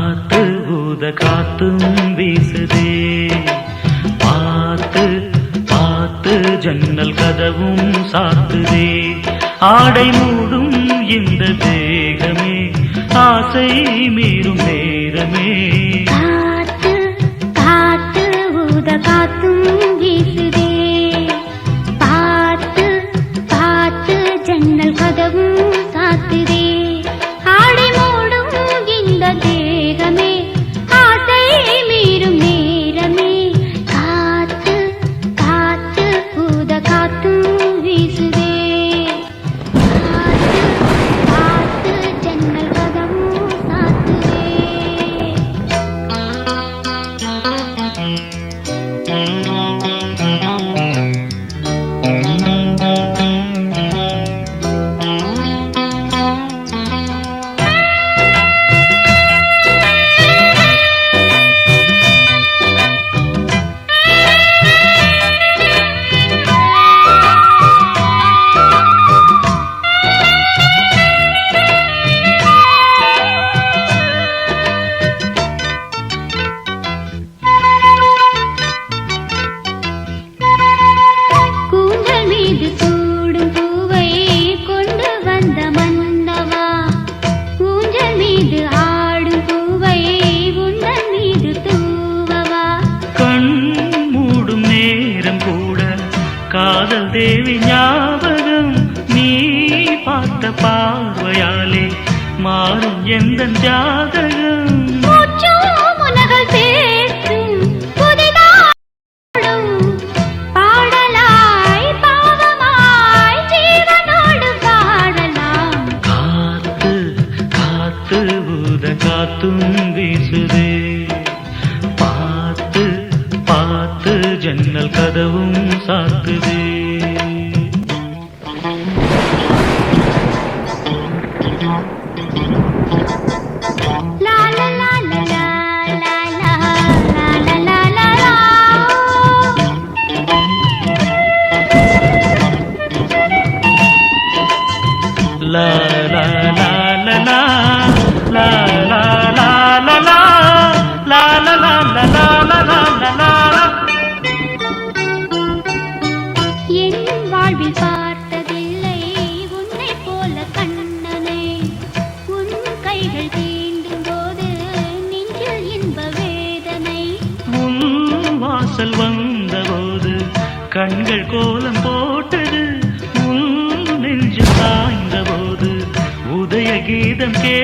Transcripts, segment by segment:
காத்து ஊத காத்தும் வீசுதே. பார்த்து பார்த்து ஜன்னல் கதவும் சாத்துதே. ஆடை மூடும் இந்த தேகமே ஆசை மீறும் நேரமே. காத்து காத்து ஊத காத்தும் வீசுதே. பார்த்து பார்த்து ஜன்னல் கதவும் காதல் தேவி ஞாபகம். நீ பார்த்த பார்வையாலே மாறும் எந்த ஜாதகம். காத்து காத்து ஊத காத்தும் வீசுதே. ஜன்னல் கதவும் சாத்துதே. லா வாசல் வந்தபோது கண்கள் கோலம் போட்டது. உன் நெஞ்சு சாய்ந்தபோது உதய கீதம் கே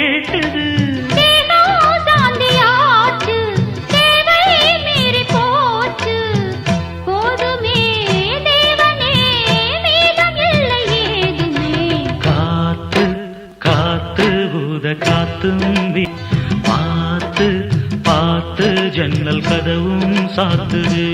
பார்த்து பார்த்து ஜன்னல் கதவும் சாத்துது.